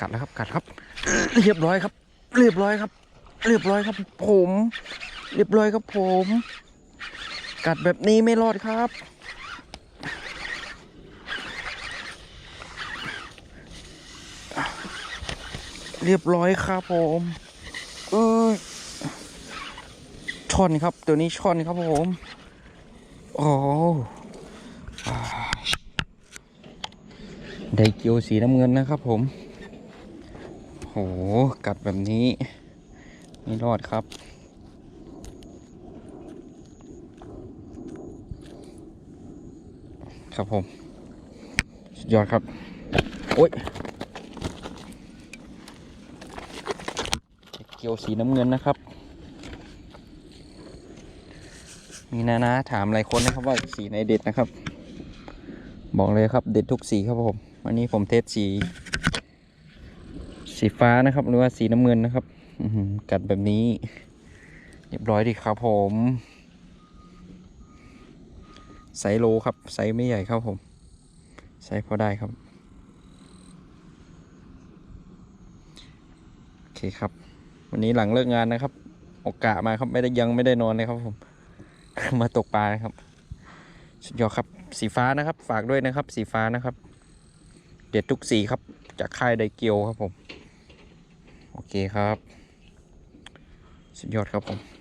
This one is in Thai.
กัดแล้วครับกัดครับ เรียบร้อยครับ เรียบร้อยครับ เรียบร้อยครับ ผม เรียบร้อยครับผม กัดแบบนี้ไม่รอดครับ เรียบร้อยครับผมเออช่อนครับ ตัวนี้ช่อนครับผมโอ้อ่าไดเกียวสีน้ำเงินนะครับผม โห กัดแบบนี้ ไม่รอดครับ ครับผม สุดยอดครับ โอ้ยเกียวสีน้ำเงินนะครับ มีนานาถามหลายคนนะครับว่าสีไหนเด็ดนะครับ บอกเลยครับเด็ดทุกสีครับผม วันนี้ผมเทสสี สีฟ้านะครับ หรือว่าสีน้ำเงินนะครับออืกัดแบบนี้ เรียบร้อยดีครับผมไซโลครับไซไม่ใหญ่ครับผมไซพอได้ครับ โอเคครับ วันนี้หลังเลิกงานนะครับ โอกาสมาครับไม่ได้ยังไม่ได้นอนเลยครับผม มาตกปลานะครับสุดยอดครับสีฟ้านะครับ ฝากด้วยนะครับ สีฟ้านะครับ เด็ดทุกสีครับ จากค่ายไดเกียวครับผม โอเคครับ สุดยอดครับผม